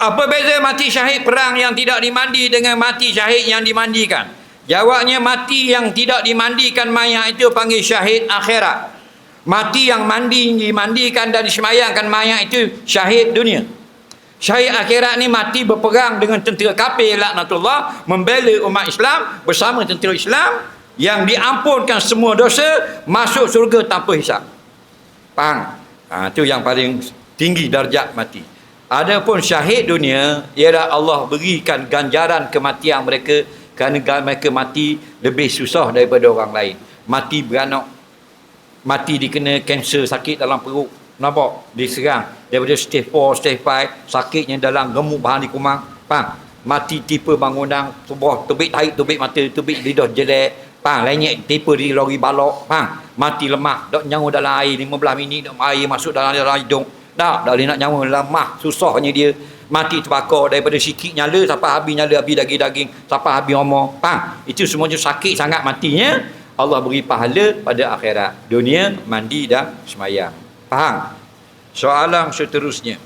Apa beza mati syahid perang yang tidak dimandi dengan mati syahid yang dimandikan? Jawabnya mati yang tidak dimandikan mayat itu panggil syahid akhirat. Mati yang mandi dimandikan dan disemayangkan mayat itu syahid dunia. Syahid akhirat ni mati berperang dengan tentera kafir laknatullah membela umat Islam bersama tentera Islam yang diampunkan semua dosa masuk surga tanpa hisap. Faham? Ha, itu yang paling tinggi darjat mati. Adapun syahid dunia ialah Allah berikan ganjaran kematian mereka kerana mereka mati lebih susah daripada orang lain. Mati beranak. Mati dikena kanser sakit dalam perut. Nampak? Diserang. Daripada stage 4, stage 5. Sakitnya dalam gemuk bahan di kumang. Faham? Mati tipe bangunan. Sebuah tubik tarik, tubik mata, tubik lidah jelek. Faham? Lainnya tipe di lori balok. Faham? Mati lemah. Dok nyawa dalam air 15 minit. Dok air masuk dalam, dalam hidung. Tak, tak boleh nak nyawa lemah. Susahnya dia. Mati terbakar daripada sikit nyala sampai habis nyala habis daging-daging sampai habis omong. Faham? Itu semuanya sakit sangat matinya. Allah beri pahala pada akhirat. Dunia, mandi dan semayang. Faham? Soalan seterusnya.